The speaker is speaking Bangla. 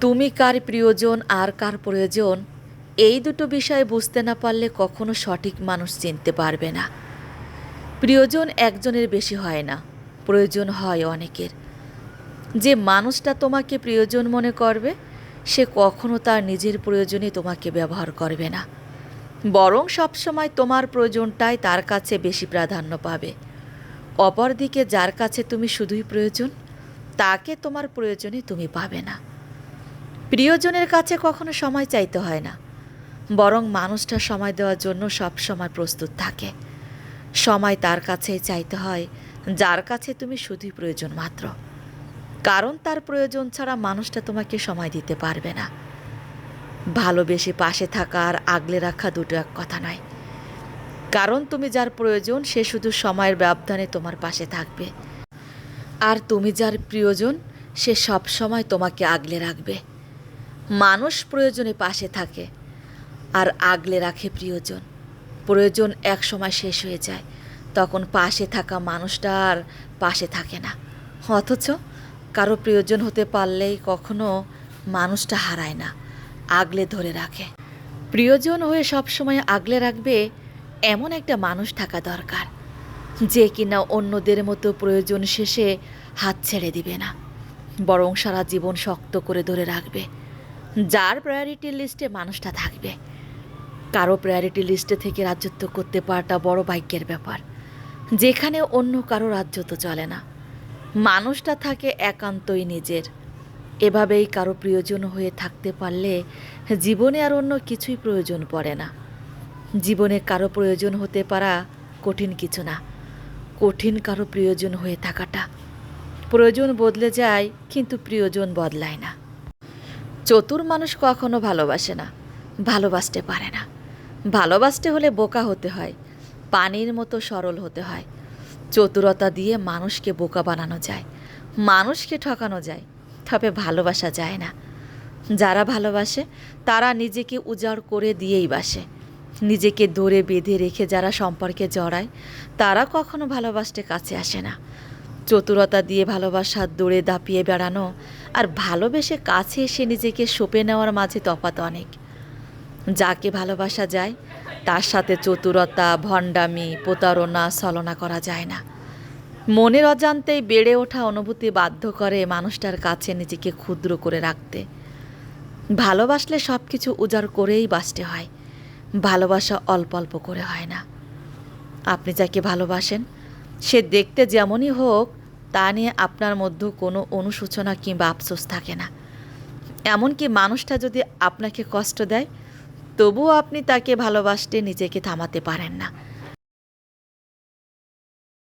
তুমি কার প্রিয়জন আর কার প্রয়োজন, এই দুটো বিষয় বুঝতে না পারলে কখনো সঠিক মানুষ চিনতে পারবে না। প্রিয়জন একজনের বেশি হয় না, প্রয়োজন হয় অনেকের। যে মানুষটা তোমাকে প্রিয়জন মনে করবে, সে কখনো তার নিজের প্রয়োজনে তোমাকে ব্যবহার করবে না। বরং সবসময় তোমার প্রয়োজনটাই তার কাছে বেশি প্রাধান্য পাবে। অপরদিকে যার কাছে তুমি শুধুই প্রয়োজন, তাকে তোমার প্রয়োজনে তুমি পাবে না। প্রিয়জনের কাছে কখনো সময় চাইতে হয় না। বরং মানুষটা সময় দেওয়ার জন্য সব সময় প্রস্তুত থাকে। সময় তার কাছেই চাইতে হয়, যার কাছে তুমি শুধুই প্রয়োজন মাত্র। কারণ তার প্রয়োজন ছাড়া মানুষটা তোমাকে সময় দিতে পারবে না। ভালোবেসে পাশে থাকা আর আগলে রাখা দুটো এক কথা নয়। কারণ তুমি যার প্রয়োজন, সে শুধু সময়ের ব্যবধানে তোমার পাশে থাকবে। আর তুমি যার প্রিয়জন, সে সব সময় তোমাকে আগলে রাখবে। মানুষ প্রয়োজনে পাশে থাকে আর আগলে রাখে প্রিয়জন। প্রয়োজন এক সময় শেষ হয়ে যায়, তখন পাশে থাকা মানুষটা আর পাশে থাকে না। অথচ কারও প্রয়োজন হতে পারলেই কখনো মানুষটা হারায় না, আগলে ধরে রাখে। প্রিয়জন হয়ে সবসময় আগলে রাখবে এমন একটা মানুষ থাকা দরকার, যে কিনা অন্যদের মতো প্রয়োজন শেষে হাত ছেড়ে দিবে না, বরং সারা জীবন শক্ত করে ধরে রাখবে। যার প্রায়োরিটি লিস্টে মানুষটা থাকবে। কারও প্রায়োরিটি লিস্টে থেকে রাজত্ব করতে পারাটা বড় ভাগ্যের ব্যাপার। যেখানে অন্য কারও রাজ্য তো চলে না। মানুষটা থাকে একান্তই নিজের। এভাবেই কারও প্রিয়জন হয়ে থাকতে পারলে জীবনে আর অন্য কিছুই প্রয়োজন পড়ে না। জীবনে কারও প্রয়োজন হতে পারা কঠিন কিছু না। কঠিন কারও প্রিয়জন হয়ে থাকাটা। প্রয়োজন বদলে যায়, কিন্তু প্রিয়জন বদলায় না। চতুর মানুষ কখনো ভালোবাসে না, ভালোবাসতে পারে না। ভালোবাসতে হলে বোকা হতে হয়, পানির মতো সরল হতে হয়। চতুরতা দিয়ে মানুষকে বোকা বানানো যায়, মানুষকে ঠকানো যায়, তবে ভালোবাসা যায় না। যারা ভালোবাসে, তারা নিজেকে উজাড় করে দিয়েই বাসে। নিজেকে ধরে বেঁধে রেখে যারা সম্পর্কে জড়ায়, তারা কখনো ভালোবাসতে কাছে আসে না। চতুরতা দিয়ে ভালোবাসার দৌড়ে দাপিয়ে বেড়ানো আর ভালোবেসে কাছে এসে নিজেকে সঁপে নেওয়ার মাঝে তফাৎ অনেক। যাকে ভালোবাসা যায়, তার সাথে চতুরতা, ভণ্ডামি, প্রতারণা, ছলনা করা যায় না। মনের অজান্তেই বেড়ে ওঠা অনুভূতি বাধ্য করে মানুষটার কাছে নিজেকে ক্ষুদ্র করে রাখতে। ভালোবাসলে সব কিছু উজাড় করেই বাঁচতে হয়। ভালোবাসা অল্প অল্প করে হয় না। আপনি যাকে ভালোবাসেন সে দেখতে যেমনই হোক, তা নিয়ে আপনার মধ্যে কোনো অনুশোচনা কিংবা আফসোস থাকে না। এমনকি মানুষটা যদি আপনাকে কষ্ট দেয়, তবুও আপনি তাকে ভালোবাসতে নিজেকে থামাতে পারেন না।